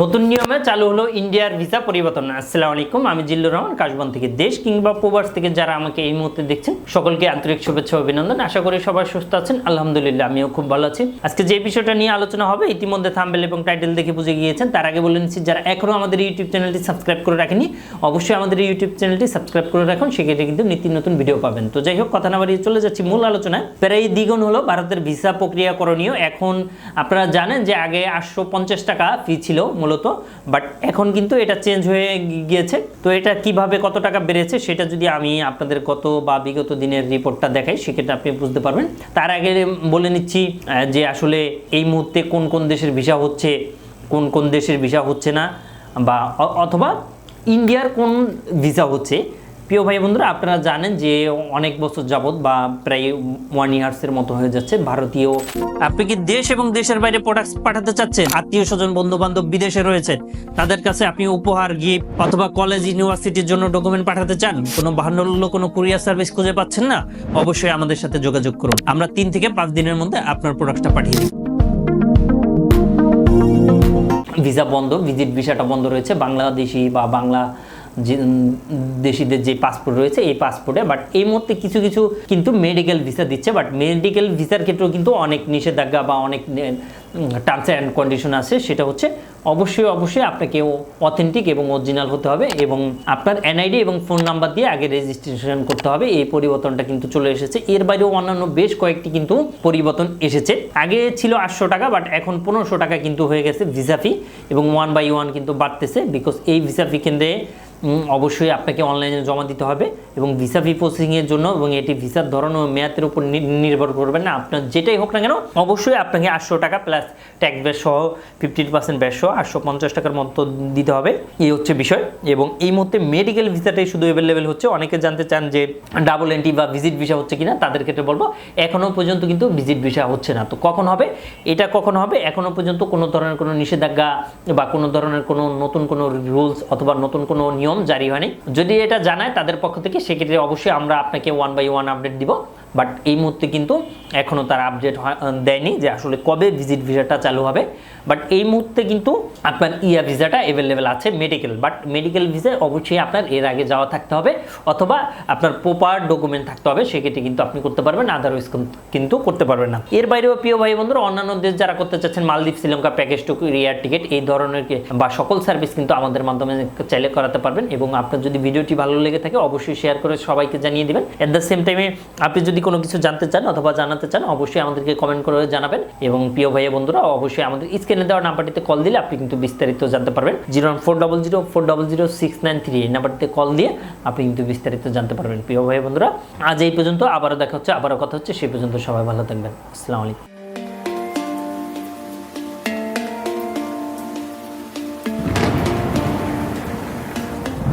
নতুন নিয়মে চালু হলো ইন্ডিয়ার ভিসা পরিবর্তন। আসসালামু আলাইকুম, আমি জিল্লুর রহমান, কাশবন থেকে দেশ কিংবা প্রবাস থেকে যারা আমাকে এই মুহূর্তে দেখছেন, সকলকে আন্তরিক শুভেচ্ছা অভিনন্দন। আশা করি সবাই সুস্থ আছেন, আলহামদুলিল্লাহ, আমিও খুব ভালো আছি। আজকে যে বিষয়টা নিয়ে আলোচনা হবে, ইতিমধ্যে থাম্বেল এবং টাইটেল দেখে বুঝে গিয়েছেন। তার আগে বলে নিচ্ছি, যারা এখনও আমাদের ইউটিউব চ্যানেলটি সাবস্ক্রাইব করে রাখেনি, অবশ্যই আমাদের ইউটিউব চ্যানেলটি সাবস্ক্রাইব করে রাখুন, সেক্ষেত্রে কিন্তু নিত্য নতুন ভিডিও পাবেন। তো যাই হোক, কথা না বাড়িয়ে চলে যাচ্ছি মূল আলোচনায়। প্রায় দ্বিগুণ হলো ভারতের ভিসা প্রক্রিয়া করণীয়। এখন আপনারা জানেন যে আগে আটশো পঞ্চাশ টাকা ফি ছিল মূলত বাট এখন কিন্তু এটা চেঞ্জ হয়ে গিয়েছে। তো এটা কীভাবে কত টাকা বেড়েছে সেটা যদি আমি আপনাদের কত বা বিগত দিনের রিপোর্টটা দেখাই, সেক্ষেত্রে আপনি বুঝতে পারবেন। তার আগে বলে নিচ্ছি যে আসলে এই মুহূর্তে কোন কোন দেশের ভিসা হচ্ছে, কোন কোন দেশের ভিসা হচ্ছে না, বা অথবা ইন্ডিয়ার কোন ভিসা হচ্ছে প্রিয় ভাই বন্ধুরা, আপনারা জানেন যে অনেক বছর যাবত বা প্রায় ওয়ান ইয়ার্সের মতো হয়ে যাচ্ছে ভারতীয়। আপনি কি দেশ এবং দেশের বাইরে প্রোডাক্ট পাঠাতে চাচ্ছেন? আত্মীয় স্বজন বন্ধু বান্ধব বিদেশে রয়েছেন তাদের কাছে আপনি উপহার গিফট অথবা কলেজ ইউনিভার্সিটির জন্য ডকুমেন্ট পাঠাতে চান? কোনো বাহান্ন কোনো কুরিয়ার সার্ভিস খুঁজে পাচ্ছেন না? অবশ্যই আমাদের সাথে যোগাযোগ করুন। আমরা তিন থেকে পাঁচ দিনের মধ্যে আপনার প্রোডাক্টটা পাঠিয়ে দিই। ভিসা বন্ধ ভিজিট ভিসাটা বন্ধ রয়েছে। বাংলাদেশি বা বাংলা দেশিদের যে পাসপোর্ট রয়েছে এই পাসপোর্টে বাট এই মুহূর্তে কিছু কিছু কিন্তু মেডিকেল ভিসা দিচ্ছে বাট মেডিকেল ভিসার ক্ষেত্রেও কিন্তু অনেক নিষেধাজ্ঞা বা অনেক টার্মস অ্যান্ড কন্ডিশন আছে, সেটা হচ্ছে অবশ্যই অবশ্যই আপনাকে অথেন্টিক এবং অরিজিনাল হতে হবে এবং আপনার এনআইডি এবং ফোন নাম্বার দিয়ে আগে রেজিস্ট্রেশন করতে হবে, এই পরিবর্তনটা কিন্তু চলে এসেছে। এর বাইরেও অন্যান্য বেশ কয়েকটি কিন্তু পরিবর্তন এসেছে। আগে ছিল আটশো টাকা বাট এখন পনেরোশো টাকা কিন্তু হয়ে গেছে ভিসা ফি এবং ওয়ান বাই ওয়ান কিন্তু বাড়তেছে বিকজ এই ভিসা ফি কেন্দ্রে অবশ্যই আপনাকে অনলাইনে জমা দিতে হবে এবং ভিসা ফি প্রসেসিংয়ের জন্য এবং এটি ভিসার ধরন ও মেয়াদের উপর নির্ভর করবে না। আপনার যেটাই হোক না কেন, অবশ্যই আপনাকে আটশো টাকা প্লাস ট্যাক্স ব্যাস সহ ফিফটিন পার্সেন্ট ব্যাস সহ আটশো পঞ্চাশ টাকার মতো দিতে হবে। এই হচ্ছে বিষয়। এবং এই মুহূর্তে মেডিকেল ভিসাটাই শুধু অ্যাভেলেবেল হচ্ছে। অনেকে জানতে চান যে ডাবল এন্ট্রি বা ভিজিট ভিসা হচ্ছে কিনা, তাদের ক্ষেত্রে বলব, এখনও পর্যন্ত কিন্তু ভিজিট ভিসা হচ্ছে না। তো কখন হবে? এটা কখন হবে? এখনও পর্যন্ত কোনো ধরনের কোনো নিষেধাজ্ঞা বা কোনো ধরনের কোনো নতুন কোনো রুলস অথবা নতুন কোনো নিয়ম জারি হয়নি। যদি এটা জানায় তাদের পক্ষ থেকে, সেক্ষেত্রে অবশ্যই আমরা আপনাকে ওয়ান বাই ওয়ান আপডেট দিব। বাট এই মুহূর্তে কিন্তু এখনও তার আপডেট দেয়নি যে আসলে কবে ভিজিট ভিসাটা চালু হবে। বাট এই মুহূর্তে কিন্তু আপনার ইয়া ভিসাটা অ্যাভেলেবেল আছে মেডিকেল বাট মেডিকেল ভিসায় অবশ্যই আপনার এর আগে যাওয়া থাকতে হবে, অথবা আপনার প্রপার ডকুমেন্ট থাকতে হবে, সেক্ষেত্রে কিন্তু আপনি করতে পারবেন আদারওয়াইজ কিন্তু করতে পারবেন না। এর বাইরেও প্রিয় ভাই বন্ধুরা, অন্যান্য দেশ যারা করতে চাচ্ছেন, মালদ্বীপ, শ্রীলঙ্কা প্যাকেজ টুকু এয়ার টিকিট এই ধরনের বা সকল সার্ভিস কিন্তু আমাদের মাধ্যমে চাইলে করাতে পারবেন। এবং আপনার যদি ভিডিওটি ভালো লেগে থাকে, অবশ্যই শেয়ার করে সবাইকে জানিয়ে দেবেন। এট দ্য সেম টাইমে আপনি যদি কোনো কিছু জানতে চান অথবা জানাতে চান, অবশ্যই আমাদেরকে কমেন্ট করে জানাবেন। এবং প্রিয় ভাইয়া বন্ধুরা, অবশ্যই আমাদের স্ক্রিনে দেওয়া নাম্বারটিতে কল দিলে আপনি কিন্তু বিস্তারিত জানতে পারবেন। Zero one four double zero four double zero six nine three এই নাম্বারটিতে কল দিয়ে আপনি কিন্তু বিস্তারিত জানতে পারবেন। প্রিয় ভাইয়া বন্ধুরা, আজ এই পর্যন্ত, আবারও দেখা হচ্ছে, আবারও কথা হচ্ছে, সেই পর্যন্ত সবাই ভালো থাকবেন। আসসালামু আলাইকুম।